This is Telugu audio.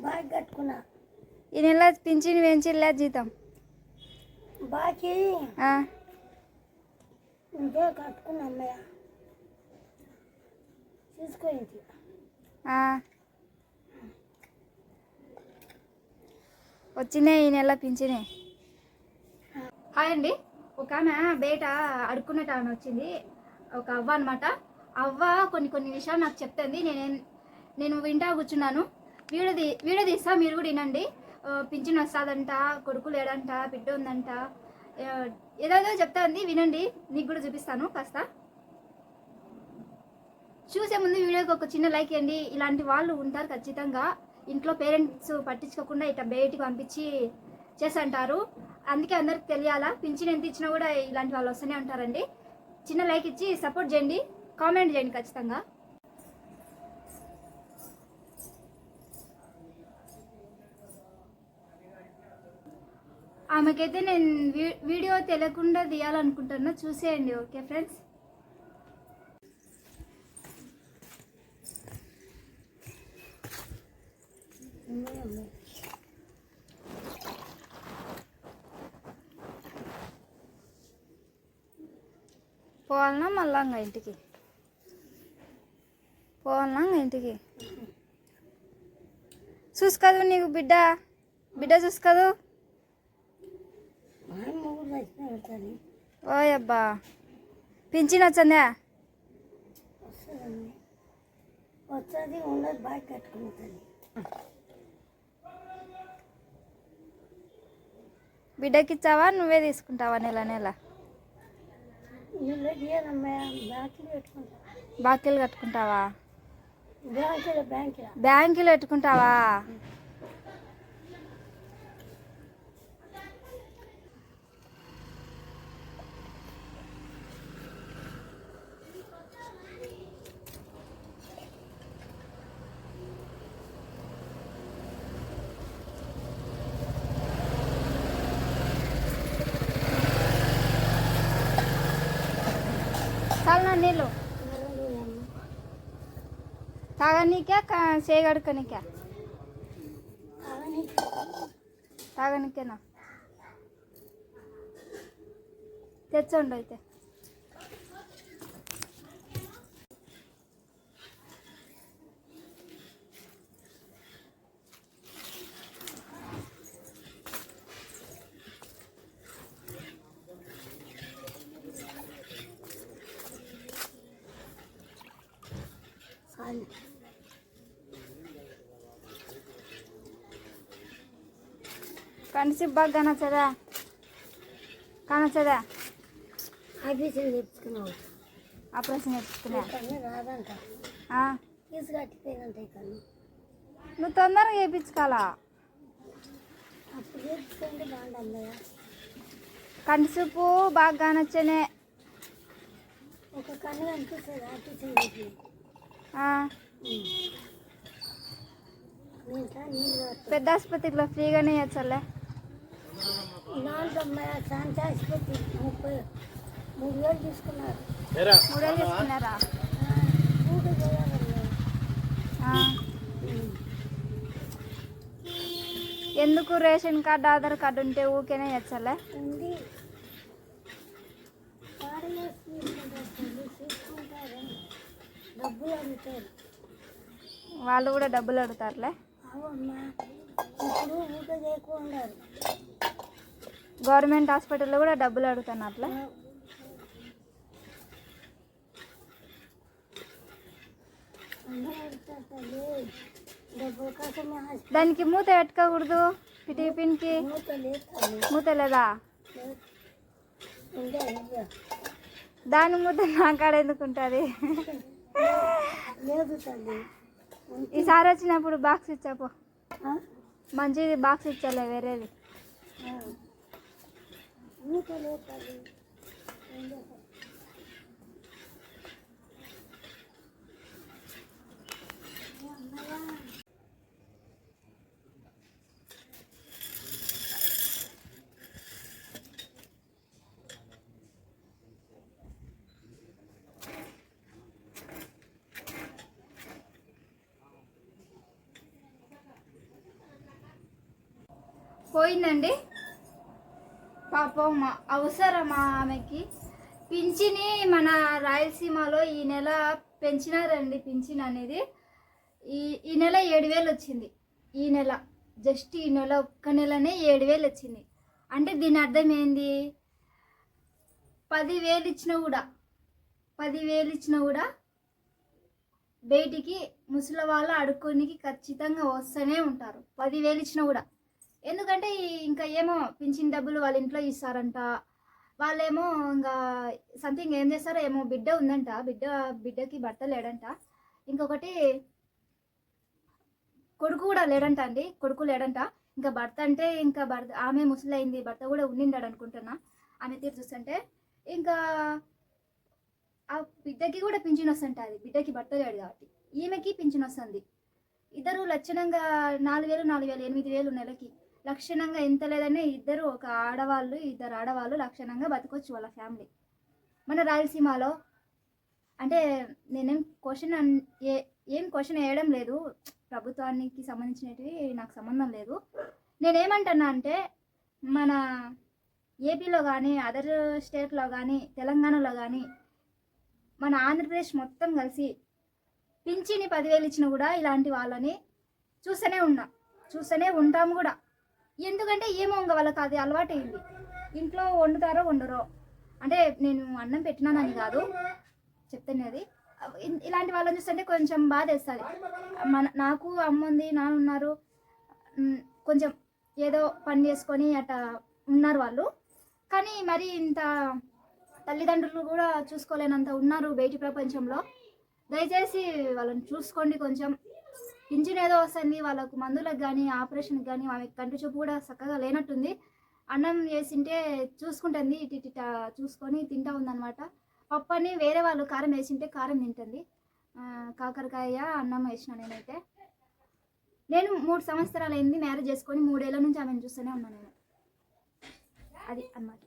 బాగా కట్టుకున్నా. ఈ నెల పింఛన్ పెంచిల్లా జీతం. బాకీ? ఆ, ఇంకే కట్టుకున్నా అమ్మయ్య చూసుకోయింది. ఆ. వచ్చినాయి ఈ నెల పింఛనే. హాయ్ అండి. ఒక ఆమె బయట అడుక్కున్నట్టు ఆమె వచ్చింది. ఒక అవ్వ అనమాట అవ్వ కొన్ని కొన్ని విషయాలు నాకు చెప్తుంది. నేను నేను వింటా కూర్చున్నాను. వీడియో తీ వీడియో తీస్తా మీరు కూడా వినండి. పింఛన్ వస్తుందంట కొడుకు లేడంట బిడ్డ ఉందంట. ఆ, ఏదేదో చెప్తా ఉంది వినండి. నీకు కూడా చూపిస్తాను కాస్త. చూసే ముందు వీడియోకి ఒక చిన్న లైక్ ఇవ్వండి. ఇలాంటి వాళ్ళు ఉంటారు ఖచ్చితంగా. ఇంట్లో పేరెంట్స్ పట్టించుకోకుండా ఇట్లా బయటికి పంపించి చేసంటారు అందుకే అందరికి తెలియాలా పింఛన్ ఎంత ఇచ్చినా కూడా ఇలాంటి వాళ్ళు వస్తూనే ఉంటారండి. చిన్న లైక్ ఇచ్చి సపోర్ట్ చేయండి. కామెంట్ చేయండి ఖచ్చితంగా. ఆమెకైతే నేను వీ- వీడియో తెలియకుండా తీయాలనుకుంటున్నా. చూసేయండి ఓకే ఫ్రెండ్స్? పోవాలనా మళ్ళా ఇంకా ఇంటికి? పోవాలన్నా ఇంటికి? చూసుకోదు నీకు బిడ్డ? బిడ్డ చూసుకోదు? మా మొగుడు వచ్చిన పెడతాను ఓయ్ అబ్బా. పింఛన్ వచ్చిందా వస్తుందండి. వచ్చేది ఉండదు బాగా కట్టుకుంటుంది. బిడ్డకి ఇచ్చావా? నువ్వే తీసుకుంటావా నెల నెల? బాకీలు కట్టుకుంటావా? బ్యాంకులు పెట్టుకుంటావా? చాలా నీళ్ళు. తాగనీకే కా- చేయగడుకనికే తాగనీకేనా? తాగనికేనా అయితే. కనిసి బాగా కానొచ్చదా కానొచ్చదా ఆఫీసులు తెచ్చుకున్నావు ఆపరేషన్ నేర్చుకున్నా. ఫీజు కట్టిపోయిందంట నువ్వు తొందరగా చేయించుకోవాలా? అప్పుడు కంటిసూపు బాగా కానొచ్చనే ఒక కన్ను కనిపిస్తుంది ఆఫీసులు పెద్ద ఆసుపత్రిలో ఫ్రీగానే ఇచ్చలే శాంతి ఆసుపత్రి ముప్పై మూడు వేలు తీసుకున్నారు? మూడు చేయాలమ్మయ్య ఆ, ఎందుకు రేషన్ కార్డు ఆధార్ కార్డు ఉంటే ఊకేనే ఇచ్చలే డబ్బులు వాళ్ళు కూడా డబ్బులు అడుగుతారులే? ఇప్పుడు ఊట చేయకుండా గవర్నమెంట్ హాస్పిటల్లో కూడా డబ్బులు అడుగుతున్నట్లే దానికి మూత పెట్టుకోకూడదు టిఫిన్కి మూత మూత లేదా? దాని మూత నా కాడ ఎందుకు ఉంటుంది? లేదు తల్లి. ఈసారి వచ్చినప్పుడు బాక్స్ ఇచ్చాపో? మంచిది బాక్స్ ఇచ్చాలే వేరేది. పోయిందండి. పాపం అవసరమా ఆమెకి. పింఛని మన రాయలసీమలో ఈ నెల పెంచినారండి పింఛన్ అనేది. ఈ ఈ నెల ఏడు వేలు వచ్చింది. ఈ నెల జస్ట్ ఈ నెల ఒక్క నెలనే ఏడు వేలు వచ్చింది. అంటే దీని అర్థం ఏంది? పదివేలు ఇచ్చినా కూడా పదివేలు ఇచ్చినా కూడా బయటికి ముసలి వాళ్ళు అడుక్కోనికి ఖచ్చితంగా వస్తూనే ఉంటారు. పదివేలు ఇచ్చినా కూడా. ఎందుకంటే ఇంకా ఏమో పింఛన్ డబ్బులు వాళ్ళ ఇంట్లో ఇస్తారంట. వాళ్ళేమో ఇంకా సంథింగ్ ఏం చేస్తారో ఏమో బిడ్డ ఉందంట. బిడ్డ బిడ్డకి భర్త లేడంట. ఇంకొకటి కొడుకు కూడా లేడంట అండి. కొడుకు లేడంట. ఇంకా భర్త అంటే ఇంకా భర్త ఆమె ముసలైంది. భర్త కూడా ఉండిండాడు అనుకుంటున్నా. ఆమె తీరు చూస్తుంటే ఇంకా ఆ బిడ్డకి కూడా పింఛన్ వస్తుంటుంది. బిడ్డకి భర్త లేడు కాబట్టి ఈమెకి పింఛన్ వస్తుంది. ఇద్దరు లక్షణంగా నాలుగు వేలు నాలుగు వేలు ఎనిమిది వేలు నెలకి. లక్షణంగా ఎంత లేదనే ఇద్దరు ఒక ఆడవాళ్ళు ఇద్దరు ఆడవాళ్ళు లక్షణంగా బతకొచ్చు వాళ్ళ ఫ్యామిలీ. మన రాయలసీమలో అంటే నేనేం క్వశ్చన్ అన్- ఏ ఏం క్వశ్చన్ వేయడం లేదు. ప్రభుత్వానికి సంబంధించినవి నాకు సంబంధం లేదు. నేనేమంటున్నా అంటే మన ఏపీలో కానీ అదర్ స్టేట్లో కానీ తెలంగాణలో కానీ మన ఆంధ్రప్రదేశ్ మొత్తం కలిసి పింఛని పదివేలు ఇచ్చినా కూడా ఇలాంటి వాళ్ళని చూస్తూనే ఉన్నాం. చూస్తూనే ఉంటాం కూడా. ఎందుకంటే ఏమో ఇంకా వాళ్ళకి అది అలవాటైంది. ఇంట్లో వండుతారో వండరో. అంటే నేను అన్నం పెట్టినానని కాదు చెప్తాను అది. ఇలాంటి వాళ్ళని చూస్తుంటే కొంచెం బాధ వేస్తుంది మన నాకు అమ్మ ఉంది నాన్న ఉన్నారు. కొంచెం ఏదో పని చేసుకొని అట్లా ఉన్నారు వాళ్ళు. కానీ మరి ఇంత తల్లిదండ్రులు కూడా చూసుకోలేనంత ఉన్నారు బయటి ప్రపంచంలో. దయచేసి వాళ్ళని చూసుకోండి కొంచెం. పింఛన్ ఏదో వస్తుంది వాళ్ళకు మందులకు కానీ ఆపరేషన్కి కానీ ఆమె కంటి చూపు కూడా చక్కగా లేనట్టుంది. అన్నం వేసింటే చూసుకుంటుంది ఇటు ఇటు చూసుకొని తింటా ఉందన్నమాట. పప్పు అని వేరే వాళ్ళు కారం వేసింటే కారం తింటుంది. కాకరకాయ అన్నం వేసిన నేనైతే. నేను మూడు సంవత్సరాలు అయింది మ్యారేజ్ చేసుకొని మూడేళ్ళ నుంచి ఆమెను చూస్తూనే ఉన్నాను నేను. అది అన్నమాట.